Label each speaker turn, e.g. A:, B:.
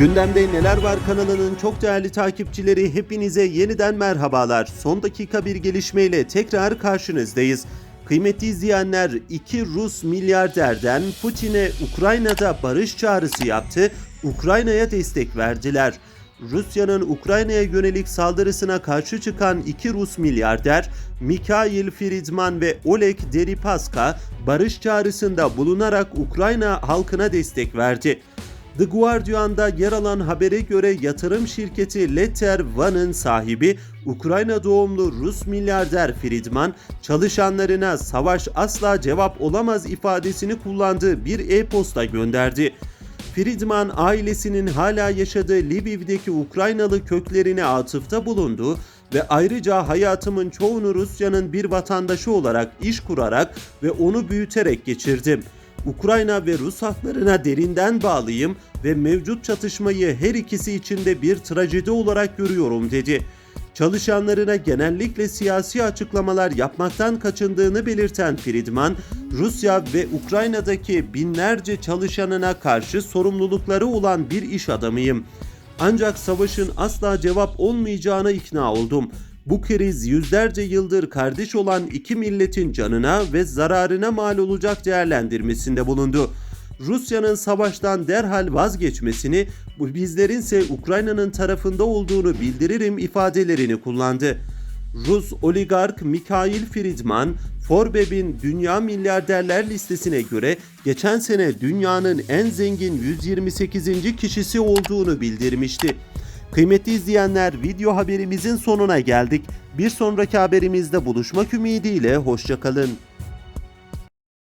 A: Gündemde Neler Var kanalının çok değerli takipçileri hepinize yeniden merhabalar. Son dakika bir gelişmeyle tekrar karşınızdayız. Kıymetli izleyenler iki Rus milyarderden Putin'e Ukrayna'da barış çağrısı yaptı, Ukrayna'ya destek verdiler. Rusya'nın Ukrayna'ya yönelik saldırısına karşı çıkan iki Rus milyarder Mikhail Friedman ve Oleg Deripaska barış çağrısında bulunarak Ukrayna halkına destek verdi. The Guardian'da yer alan habere göre yatırım şirketi Letter One'ın sahibi Ukrayna doğumlu Rus milyarder Friedman çalışanlarına savaş asla cevap olamaz ifadesini kullandığı bir e-posta gönderdi. Friedman ailesinin hala yaşadığı Lviv'deki Ukraynalı köklerine atıfta bulundu ve ayrıca hayatımın çoğunu Rusya'nın bir vatandaşı olarak iş kurarak ve onu büyüterek geçirdim. Ukrayna ve Rus haklarına derinden bağlıyım ve mevcut çatışmayı her ikisi içinde bir trajedi olarak görüyorum dedi. Çalışanlarına genellikle siyasi açıklamalar yapmaktan kaçındığını belirten Friedman, Rusya ve Ukrayna'daki binlerce çalışanına karşı sorumlulukları olan bir iş adamıyım. Ancak savaşın asla cevap olmayacağına ikna oldum. Bu kriz yüzlerce yıldır kardeş olan iki milletin canına ve zararına mal olacak değerlendirmesinde bulundu. Rusya'nın savaştan derhal vazgeçmesini, bu bizlerinse Ukrayna'nın tarafında olduğunu bildiririm ifadelerini kullandı. Rus oligark Mikhail Friedman, Forbes'in dünya milyarderler listesine göre geçen sene dünyanın en zengin 128. kişisi olduğunu bildirmişti. Kıymetli izleyenler video haberimizin sonuna geldik. Bir sonraki haberimizde buluşmak ümidiyle hoşçakalın.